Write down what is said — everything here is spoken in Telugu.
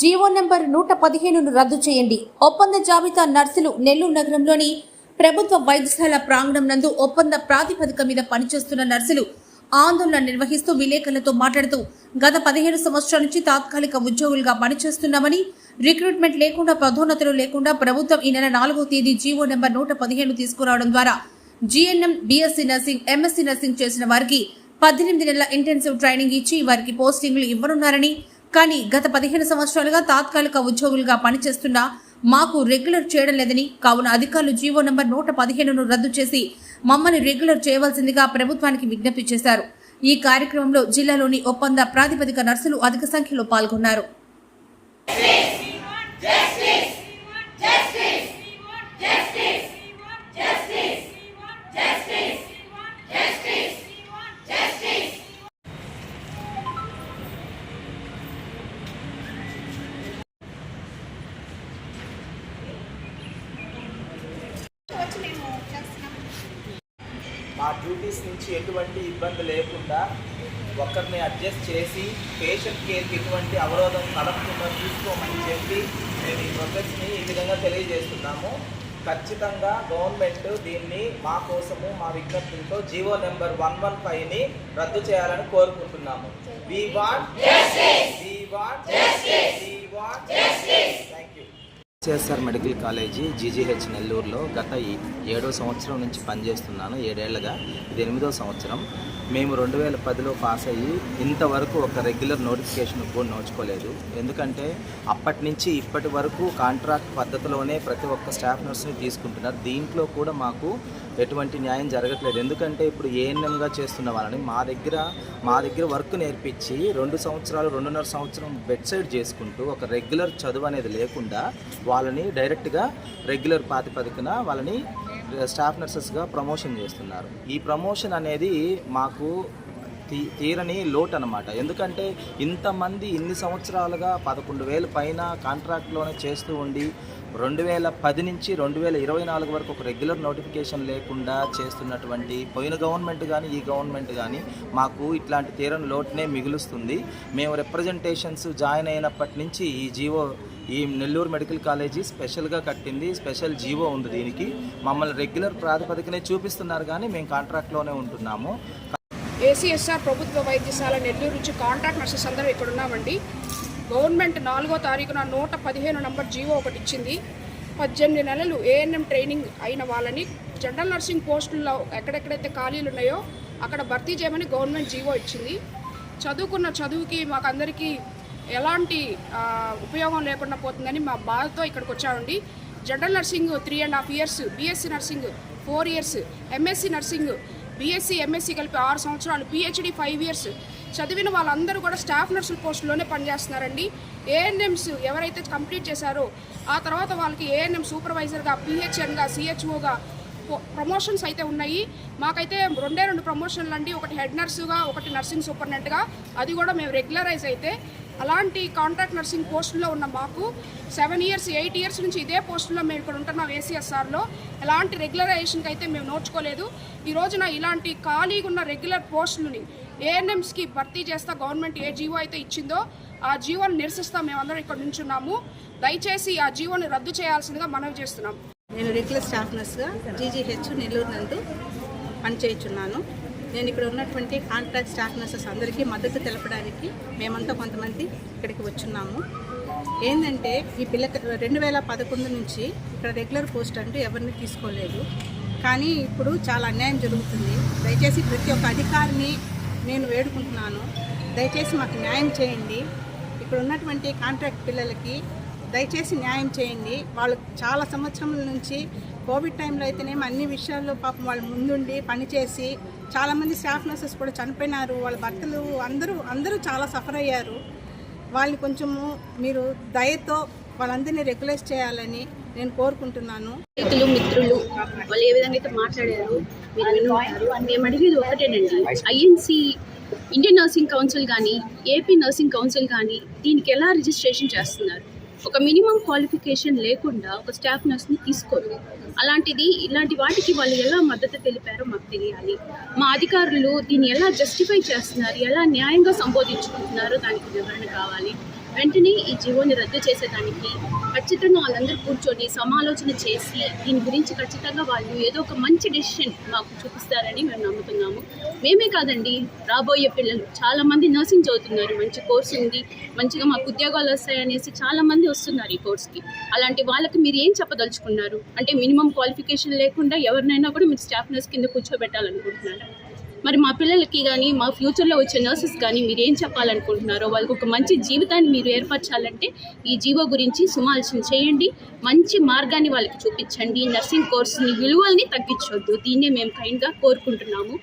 జీవో నెంబర్ నూట పదిహేనును రద్దు చేయండి. ఒప్పంద జాబితా నర్సులు నెల్లూరు నగరంలోని ప్రభుత్వ వైద్యశాల ప్రాంగణం నందు ఒప్పంద ప్రాతిపదిక మీద పనిచేస్తున్న నర్సులు ఆందోళన నిర్వహిస్తూ విలేకరులతో మాట్లాడుతూ గత పదిహేను సంవత్సరాల నుంచి తాత్కాలిక ఉద్యోగులుగా పనిచేస్తున్నామని రిక్రూట్మెంట్ లేకుండా పదోన్నతులు లేకుండా ప్రభుత్వం ఈ నెల నాలుగో తేదీ జీవో నెంబర్ నూట పదిహేను తీసుకురావడం ద్వారా GNM BSc nursing MSc nursing చేసిన వారికి పద్దెనిమిది నెలల ఇంటెన్సివ్ ట్రైనింగ్ ఇచ్చి వారికి పోస్టింగ్లు ఇవ్వనున్నారని కానీ గత పదిహేను సంవత్సరాలుగా తాత్కాలిక ఉద్యోగులుగా పనిచేస్తున్న మాకు రెగ్యులర్ చేయడం లేదని కావున అధికారులు జీవో నంబర్ నూట పదిహేనును రద్దు చేసి మమ్మల్ని రెగ్యులర్ చేయవలసిందిగా ప్రభుత్వానికి విజ్ఞప్తి చేశారు. ఈ కార్యక్రమంలో జిల్లాలోని ఒప్పంద ప్రాతిపదిక నర్సులు అధిక సంఖ్యలో పాల్గొన్నారు. మా డ్యూటీస్ నుంచి ఎటువంటి ఇబ్బంది లేకుండా ఒకరిని అడ్జస్ట్ చేసి పేషెంట్ కేర్కి ఎటువంటి అవరోధం కలగకుండా చూసుకోమని చెప్పి మేము ఈ ప్రొసెస్ని ఈ విధంగా తెలియజేస్తున్నాము. ఖచ్చితంగా గవర్నమెంట్ దీన్ని మా కోసము మా విజ్ఞప్తులతో జీవో నెంబర్ వన్ వన్ ఫైవ్ని రద్దు చేయాలని కోరుకుంటున్నాము. We want we want we want CSR medical college GGH నెల్లూరులో గత ఏడో సంవత్సరం నుంచి పనిచేస్తున్నాను. ఏడేళ్ళుగా ఇది ఎనిమిదో సంవత్సరం. మేము రెండు వేల పదిలో పాస్ అయ్యి ఇంతవరకు ఒక రెగ్యులర్ నోటిఫికేషన్ కూడా నోచుకోలేదు. ఎందుకంటే అప్పటి నుంచి ఇప్పటి వరకు కాంట్రాక్ట్ పద్ధతిలోనే ప్రతి ఒక్క స్టాఫ్ నర్స్ని తీసుకుంటున్నారు. దీంట్లో కూడా మాకు ఎటువంటి న్యాయం జరగట్లేదు. ఎందుకంటే ఇప్పుడు ఏఎన్ఎంగా చేస్తున్న వాళ్ళని మా దగ్గర మా దగ్గర వర్క్ నేర్పించి రెండు సంవత్సరాలు రెండున్నర సంవత్సరం బెడ్ సైడ్ చేసుకుంటూ ఒక రెగ్యులర్ చదువు అనేది లేకుండా వాళ్ళని డైరెక్ట్గా రెగ్యులర్ ప్రాతిపదికన వాళ్ళని స్టాఫ్ నర్సెస్గా ప్రమోషన్ చేస్తున్నారు. ఈ ప్రమోషన్ అనేది మాకు తీ తీరని లోటు అనమాట ఎందుకంటే ఇంతమంది ఇన్ని సంవత్సరాలుగా పదకొండు వేల పైన కాంట్రాక్ట్లోనే చేస్తూ ఉండి రెండు వేల పది నుంచి రెండు వేల ఇరవై నాలుగు వరకు ఒక రెగ్యులర్ నోటిఫికేషన్ లేకుండా చేస్తున్నటువంటి పోయిన గవర్నమెంట్ కానీ ఈ గవర్నమెంట్ కానీ మాకు ఇట్లాంటి తీరని లోటునే మిగులుస్తుంది. మేము రిప్రజెంటేషన్స్ జాయిన్ అయినప్పటి నుంచి ఈ జీవో ఈ నెల్లూరు మెడికల్ కాలేజీ స్పెషల్గా కట్టింది స్పెషల్ జీవో ఉంది దీనికి. మమ్మల్ని రెగ్యులర్ ప్రాతిపదికనే చూపిస్తున్నారు కానీ మేము కాంట్రాక్ట్లోనే ఉంటున్నాము. ఏసీఎస్ఆర్ ప్రభుత్వ వైద్యశాల నెల్లూరు నుంచి కాంట్రాక్ట్ నర్సెస్ అందరూ ఇక్కడ ఉన్నామండి. గవర్నమెంట్ నాలుగో తారీఖున నూట పదిహేను నంబర్ జీవో ఒకటి ఇచ్చింది. పద్దెనిమిది నెలలు ఏఎన్ఎం ట్రైనింగ్ అయిన వాళ్ళని జనరల్ నర్సింగ్ పోస్టుల్లో ఎక్కడెక్కడైతే ఖాళీలు ఉన్నాయో అక్కడ భర్తీ చేయమని గవర్నమెంట్ జీవో ఇచ్చింది. చదువుకున్న చదువుకి మాకందరికీ ఎలాంటి ఉపయోగం లేకుండా పోతుందని మా బాధతో ఇక్కడికి వచ్చామండి. General nursing three and half years BSc nursing four years MSc nursing BSc MSc కలిపి ఆరు సంవత్సరాలు పిహెచ్డి ఫైవ్ ఇయర్స్ చదివిన వాళ్ళందరూ కూడా స్టాఫ్ నర్సుల పోస్టులోనే పనిచేస్తున్నారండి. ఏఎన్ఎంస్ ఎవరైతే కంప్లీట్ చేశారో ఆ తర్వాత వాళ్ళకి ఏఎన్ఎం సూపర్వైజర్గా పిహెచ్ఎన్గా సిహెచ్ఓగా ప్రమోషన్స్ అయితే ఉన్నాయి. మాకైతే రెండే రెండు ప్రమోషన్లు అండి. ఒకటి హెడ్ నర్సుగా ఒకటి నర్సింగ్ సూపర్నెంట్గా అది కూడా మేము రెగ్యులరైజ్ అయితే. అలాంటి కాంట్రాక్ట్ నర్సింగ్ పోస్టుల్లో ఉన్న మాకు సెవెన్ ఇయర్స్ ఎయిట్ ఇయర్స్ నుంచి ఇదే పోస్టులో మేము ఇక్కడ ఉంటున్నాం ఏసీఎస్ఆర్లో. ఎలాంటి రెగ్యులరైజేషన్కి అయితే మేము నోచుకోలేదు. ఈ రోజున ఇలాంటి ఖాళీగా ఉన్న రెగ్యులర్ పోస్టులని ఏఎన్ఎంస్కి భర్తీ చేస్తా గవర్నమెంట్ ఏ జీవో అయితే ఇచ్చిందో ఆ జీవోని నిరసిస్తా మేమందరం ఇక్కడ నుంచున్నాము. దయచేసి ఆ జీవోని రద్దు చేయాల్సిందిగా మనవి చేస్తున్నాం. నేను రెగ్యులర్ స్టాఫ్ నర్స్గా జీజీహెచ్ నెల్లూరు నందు పనిచేయుచున్నాను. నేను ఇక్కడ ఉన్నటువంటి కాంట్రాక్ట్ స్టాఫ్ నర్సెస్ అందరికీ మద్దతు తెలపడానికి మేమంతా కొంతమంది ఇక్కడికి వచ్చున్నాము. ఏంటంటే ఈ పిల్లకి రెండు వేల పదకొండు నుంచి ఇక్కడ రెగ్యులర్ పోస్ట్ అంటూ ఎవరిని తీసుకోలేదు. కానీ ఇప్పుడు చాలా అన్యాయం జరుగుతుంది. దయచేసి ప్రతి ఒక్క అధికారిని నేను వేడుకుంటున్నాను. దయచేసి మాకు న్యాయం చేయండి. ఇక్కడ ఉన్నటువంటి కాంట్రాక్ట్ పిల్లలకి దయచేసి న్యాయం చేయండి. వాళ్ళు చాలా సంవత్సరం నుంచి కోవిడ్ టైంలో అయితేనేమో అన్ని విషయాల్లో పాపం వాళ్ళు ముందుండి పనిచేసి చాలామంది స్టాఫ్ నర్సెస్ కూడా చనిపోయినారు. వాళ్ళ భర్తలు అందరూ అందరూ చాలా సఫర్ అయ్యారు. వాళ్ళని కొంచెము మీరు దయతో వాళ్ళందరినీ రెగ్యులైజ్ చేయాలని నేను కోరుకుంటున్నాను. స్నేహితులు మిత్రులు వాళ్ళు ఏ విధంగా అయితే మాట్లాడారు మీరు మేము అడిగేది ఒకటేనండి. ఐఎన్సి ఇండియన్ నర్సింగ్ కౌన్సిల్ కానీ ఏపీ నర్సింగ్ కౌన్సిల్ కానీ దీనికి ఎలా రిజిస్ట్రేషన్ చేస్తున్నారు? ఒక మినిమం క్వాలిఫికేషన్ లేకుండా ఒక స్టాఫ్ నర్స్ని తీసుకోరు. అలాంటిది ఇలాంటి వాటికి వాళ్ళు ఎలా మద్దతు తెలిపారో మాకు తెలియాలి. మా అధికారులు దీన్ని ఎలా జస్టిఫై చేస్తున్నారు ఎలా న్యాయంగా సంబోధించుకుంటున్నారో దానికి వివరణ కావాలి. వెంటనే ఈ జీవోని రద్దు చేసేదానికి ఖచ్చితంగా వాళ్ళందరూ కూర్చొని సమాలోచన చేసి దీని గురించి ఖచ్చితంగా వాళ్ళు ఏదో ఒక మంచి డెసిషన్ మాకు చూపిస్తారని మేము నమ్ముతున్నాము. మేమే కాదండి రాబోయే పిల్లలు. చాలామంది నర్సింగ్ చదువుతున్నారు. మంచి కోర్సు ఉంది. మంచిగా మాకు ఉద్యోగాలు వస్తాయనేసి చాలామంది వస్తున్నారు ఈ కోర్స్కి అలాంటి వాళ్ళకి మీరు ఏం చెప్పదలుచుకున్నారు? అంటే మినిమం క్వాలిఫికేషన్ లేకుండా ఎవరినైనా కూడా మీరు స్టాఫ్ నర్స్ కింద కూర్చోబెట్టాలనుకుంటున్నారు? మరి మా పిల్లలకి కానీ మా ఫ్యూచర్లో వచ్చే నర్సెస్ కానీ మీరు ఏం చెప్పాలనుకుంటున్నారో వాళ్ళకి ఒక మంచి జీవితాన్ని మీరు ఏర్పరచాలంటే ఈ జీవో గురించి సుమాలోచన చేయండి. మంచి మార్గాన్ని వాళ్ళకి చూపించండి. నర్సింగ్ కోర్సుని విలువల్ని తగ్గించొద్దు. దీన్నే మేము కైండ్గా కోరుకుంటున్నాము.